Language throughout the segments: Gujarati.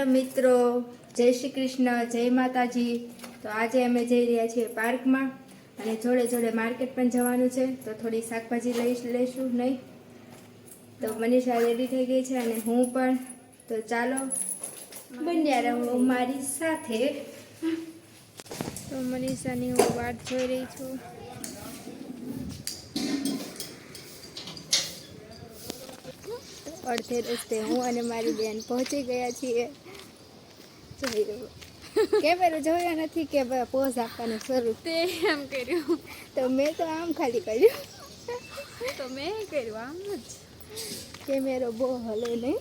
હેલો મિત્રો, જય શ્રી કૃષ્ણ, જય માતાજી. તો આજે અમે જઈ રહ્યા છીએ પાર્કમાં અને જોડે જોડે માર્કેટ પણ જવાનું છે, તો થોડી શાકભાજી લઈ લઈશું, નહીં? તો મનીષા રેડી થઈ ગઈ છે અને હું પણ. તો ચાલો, બન્યા રહો મારી સાથે. તો મનીષાની હું વાટ જોઈ રહી છું. અડધે રસ્તે હું અને મારી બેન પહોંચી ગયા છીએ. જોઈ રહ્યો કેમેરો જોયો નથી કે પોઝ આપવાનું શરૂ. તે એમ કર્યું. તો મેં તો આમ ખાલી કર્યું. તો મેં કર્યું આમ જ. કેમેરો બહુ હલે નહીં.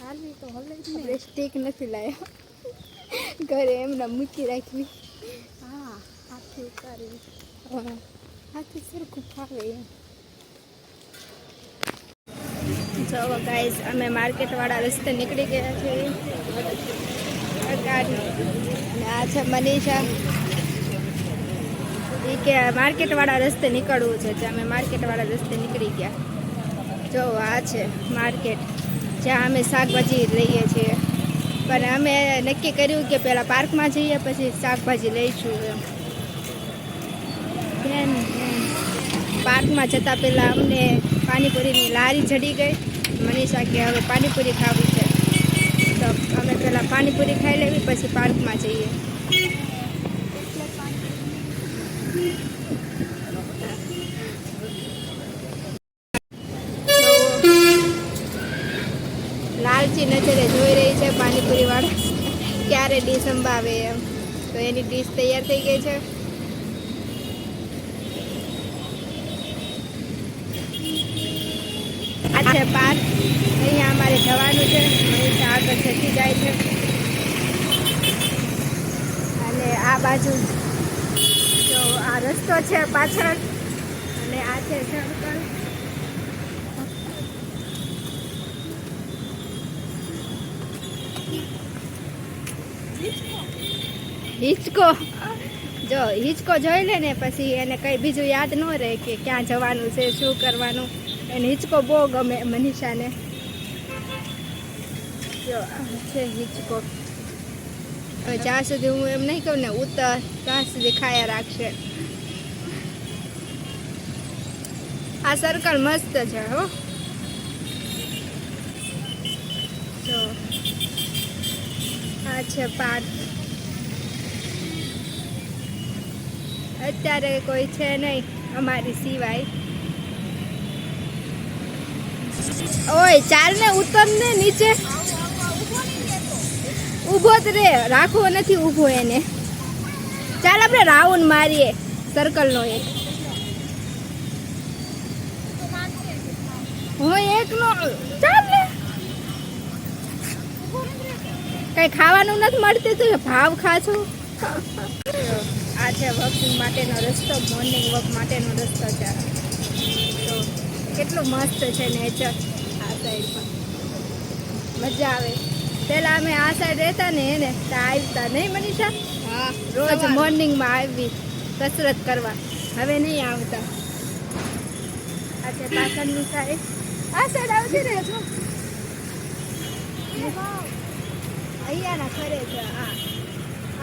હાલવી તો હલે જ નહીં. સ્ટીક નથી લાવ્યો. ઘરે એમને મૂકી રાખવી હા હાથી ઉતારી. હા. હાથી સરખું ફાવે એમ. જો ગાઈઝ અમે માર્કેટવાળા રસ્તે નીકળી ગયા છીએ. ગાડી અને આ છે મનીષા. એ કે માર્કેટવાળા રસ્તે નીકળવું છે તો અમે માર્કેટવાળા રસ્તે નીકળી ગયા. જો, આ છે માર્કેટ, જ્યાં અમે શાકભાજી લઈએ છીએ. પણ અમે નક્કી કર્યું કે પહેલાં પાર્કમાં જઈએ, પછી શાકભાજી લઈશું એમ. પાર્કમાં જતાં પહેલાં અમને પાણીપુરીની લારી જડી ગઈ. મનીષા કે હવે પાણીપુરી ખાવી છે. અમે પહેલાં પાણીપુરી ખાઈ લેવી, પછી પાર્કમાં જઈએ. લાલચી નજરે જોઈ રહી છે પાણીપુરી વાળા ક્યારે ડીશ સંભાવે એમ. તો એની ડીશ તૈયાર થઈ ગઈ છે. આ છે પાર્ક. જવાનું છે. મનીષા આગળ જતી જાય છે. અને આ બાજુ તો આ રસ્તો છે પાછળ. અને આ છે સર્કલ. હિચકો. જો હિચકો જોઈ લે ને પછી એને કંઈ બીજું યાદ ન રહે કે ક્યાં જવાનું છે, શું કરવાનું. એને હિચકો બહુ ગમે મનીષાને. છે હિચકો જ્યાં સુધી હું એમ નહીં કહું ને ઉતર ત્યાં સુધી ખાયા રાખશે આ સર્કલ મસ્ત છે હો જો આ છે પાર્ક અત્યારે કોઈ છે નહીં અમારી સિવાય ઓય ચાલ ને ઉતર ને નીચે ઊભો જ રે. રાખવો નથી ઊભો એને. ચાલ આપણે રાઉન્ડ મારીએ સર્કલનો એક. હું એકનો ચાલ ને કઈ ખાવાનું નથી મળતું તું? ભાવ ખાશું આ છે વોકિંગ માટેનો રસ્તો મોર્નિંગ વોક માટેનો રસ્તો છે. તો કેટલું મસ્ત છે નેચર આ સાઈડ પર મજા આવે. પહેલાં અમે આ સાઈડ રહેતા ને એને આવતા નહીં મનીષા? હા રોજ મોર્નિંગમાં આવી કસરત કરવા. હવે નહીં આવતા. આ છે પાછળની સાઈડ આ સાઈડ આવતી રહે છો અહીંયાના ખરે છે આ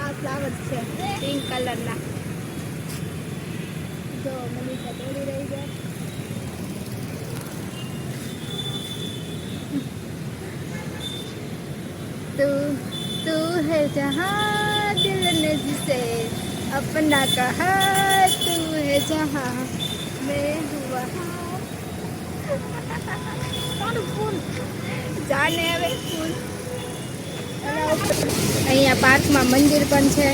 આ ફ્લાવર છે પિંક કલરના જો મનીષા દોડી રહી છે. तू तू है जहाँ दिल ने जिसे अपना कहा तू है जहाँ मैं हूँ वहाँ તારું ફૂલ જાને હવે ફૂલ અહીંયા પાર્કમાં મંદિર પણ છે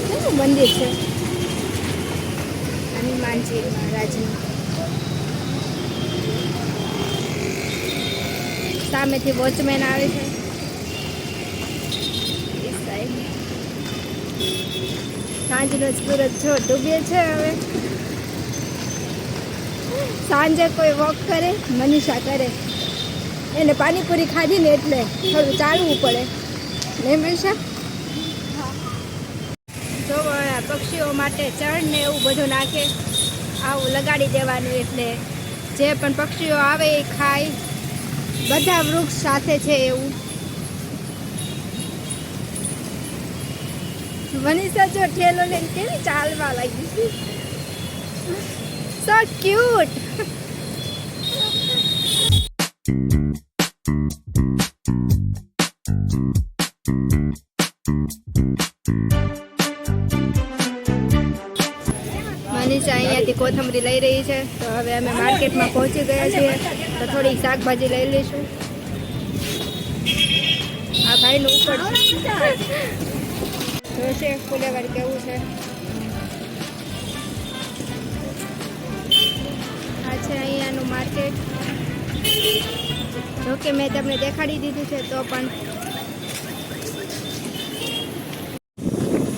કેવું મંદિર છે હનુમાનજી મહારાજનું સામેથી વોચમેન આવે છે સાંજનો સૂરજ જો ડૂબે છે હવે. સાંજે કોઈ વોક કરે, મનીષા કરે. એને પાણીપુરી ખાધી ને એટલે થોડું ચાલવું પડે. ને મનીષા? જો પક્ષીઓ માટે ચણ ને એવું બધું નાખે, આવું લગાડી દેવાનું એટલે જે પણ પક્ષીઓ આવે એ ખાય. બધા વૃક્ષ સાથે છે એવું. મનીષા જો ઠેલો લઈને કેવી ચાલવા લાગી સો ક્યુટ મનીષા અહીંયાથી કોથમરી લઈ રહી છે. તો હવે અમે માર્કેટમાં પહોંચી ગયા છીએ. તો થોડી શાકભાજી લઈ લઈશું. આ ભાઈનું ઉપર જોશે ફુલેવર કેવું છે આ છે અહીંયાનું માર્કેટ જોકે મેં તમને દેખાડી દીધું છે તો પણ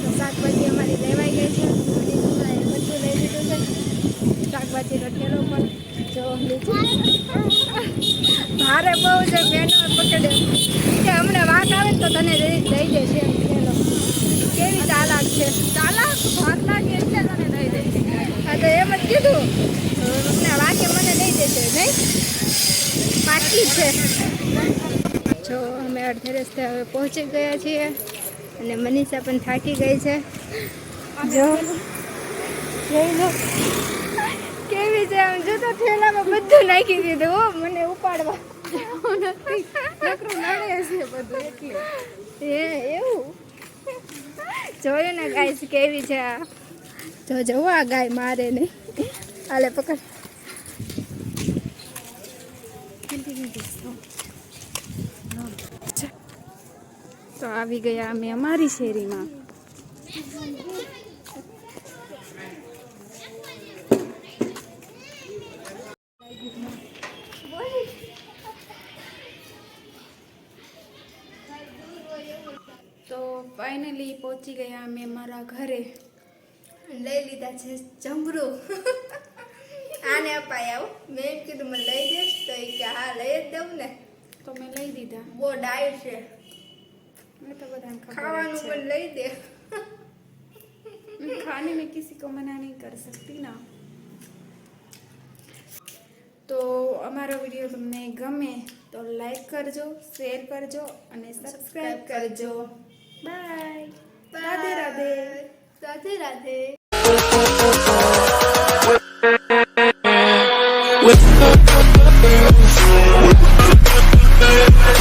તો શાકભાજી અમારી લેવાઈ ગઈ છે મનીષાએ બધું લઈ લીધું છે શાકભાજીનો ઠેલો પણ જો નીચે ભારે બહુ છે બેનો પકડે કે હમણાં વાંક આવે ને તો તને દઈ દઈ દેશે એમ ઠેલો કેવી ચાલાક છે ચાલાક ભાગ લાગે એટલે તને દઈ દેશે હા તો એમ જ કીધું હમણાં વાંકે મને દઈ દેશે નહીં પાકી છે. જો અમે અડધે રસ્તે હવે પહોંચી ગયા છીએ અને મનીષા પણ થાકી ગઈ છે. જો. જોઈ લો. કેવી છે આમ જો તો થેલામાં બધું નાખી દીધું હો, મને ઉપાડવા. જોયું ને ગાય કેવી છે આ? જો જવું આ ગાય મારે નહીં. હાલે પકડ. તો આવી ગયા અમે અમારી શેરીમાં. તો ફાઇનલી પહોંચી ગયા અમે મારા ઘરે. લઈ લીધા છે જમરૂ. આને અપાય આવું મેં કીધું, મને લઈ દઈશ તો એ કે હા લઈ જ દઉં ને તો મેં લઈ દીધા બહુ ડાય છે मैं तो बदाम खा ખાવાનું પણ લઈ દે मैं खाने में किसी को मना नहीं कर सकती ना તો અમારો વિડીયો તમને ગમે તો લાઈક કરજો શેર કરજો અને સબસ્ક્રાઈબ કરજો બાય રાધે રાધે રાધે રાધે